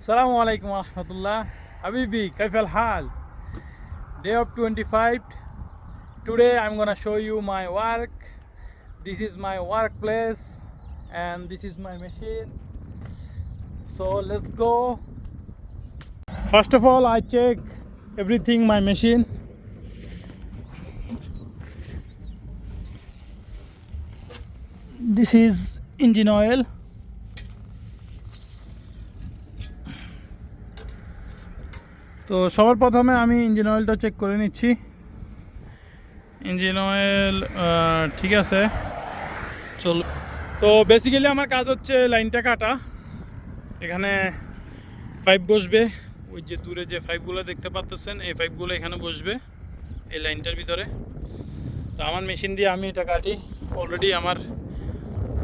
السلام عليكم ورحمة الله حبيبي كيف day of 25 today I'm gonna show you my work. This is my workplace and this is my machine. So let's go. First of all I check everything my machine. This is engine oil. তো সবার প্রথমে আমি engine অয়েলটা check করে নিচ্ছি। Engine oil ঠিক আছে। চল। তো বেসিক্যালি আমার কাজ হচ্ছে লাইনটা কাটা। এখানে পাইপ বসবে ওই যে দূরে যে পাইপগুলো দেখতে পাচ্ছেন এই পাইপগুলো এখানে বসবে, এই লাইনটার ভিতরে। তো আমার মেশিন দিয়ে আমি এটা কাটি। অলরেডি আমার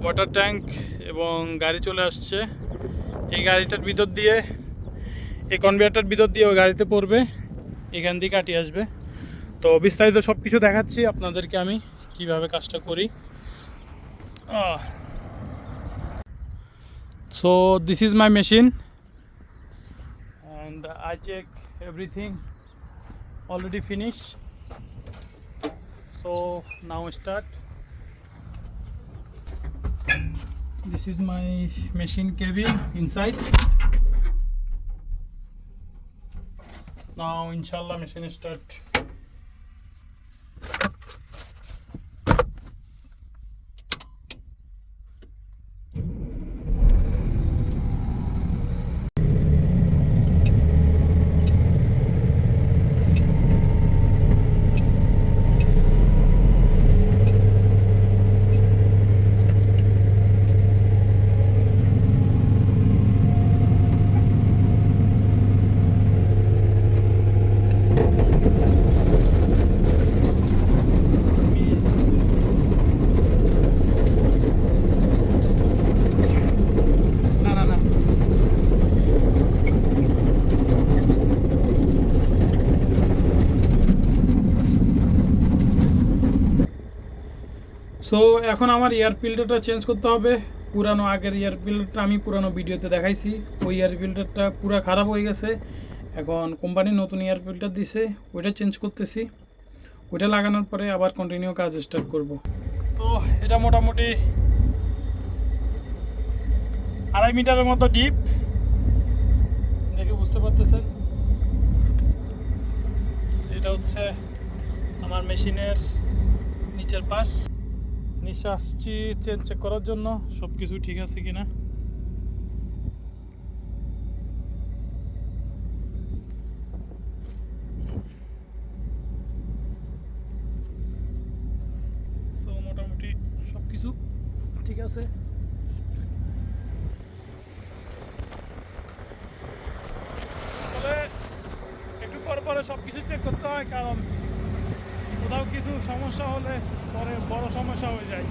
ওয়াটার ট্যাঙ্ক এবং গাড়ি চলে আসছে। এই গাড়িটার ভিতর দিয়ে এই কনভেয়ারটার ভিতর দিয়ে ওই গাড়িতে পড়বে, এখান দিয়ে কাটিয়ে আসবে। তো বিস্তারিত সব কিছু দেখাচ্ছি, আপনাদেরকে আমি কীভাবে কাজটা করি। So this is my machine and I check everything already finish so now start this is my machine cabin inside. Now inshallah machine start so এখন আমার এয়ার ফিল্টারটা চেঞ্জ করতে হবে। পুরানো আগের এয়ার ফিল্টারটা আমি পুরানো ভিডিওতে দেখাইছি। ওই এয়ার ফিল্টারটা পুরা খারাপ হয়ে গেছে। এখন কোম্পানি নতুন এয়ার ফিল্টার দিছে, ওইটা চেঞ্জ করতেছি। ওইটা লাগানোর পরে আবার কন্টিনিউ কাজ স্টার্ট করব। তো এটা মোটামুটি আড়াই মিটারের মতো ডিপ দেখে বুঝতে পারতেছেন? এটা হচ্ছে আমার মেশিনের নিচের পাশ। নিচে আসছি চেঞ্জ চেক করার জন্য সব কিছু ঠিক আছে কিনা? মোটামুটি সব কিছু ঠিক আছে। একটু পর পরে সব কিছু চেক করতে হয়, কারণ কিছু সমস্যা হলে পরে বড় সমস্যা হয়ে যায়।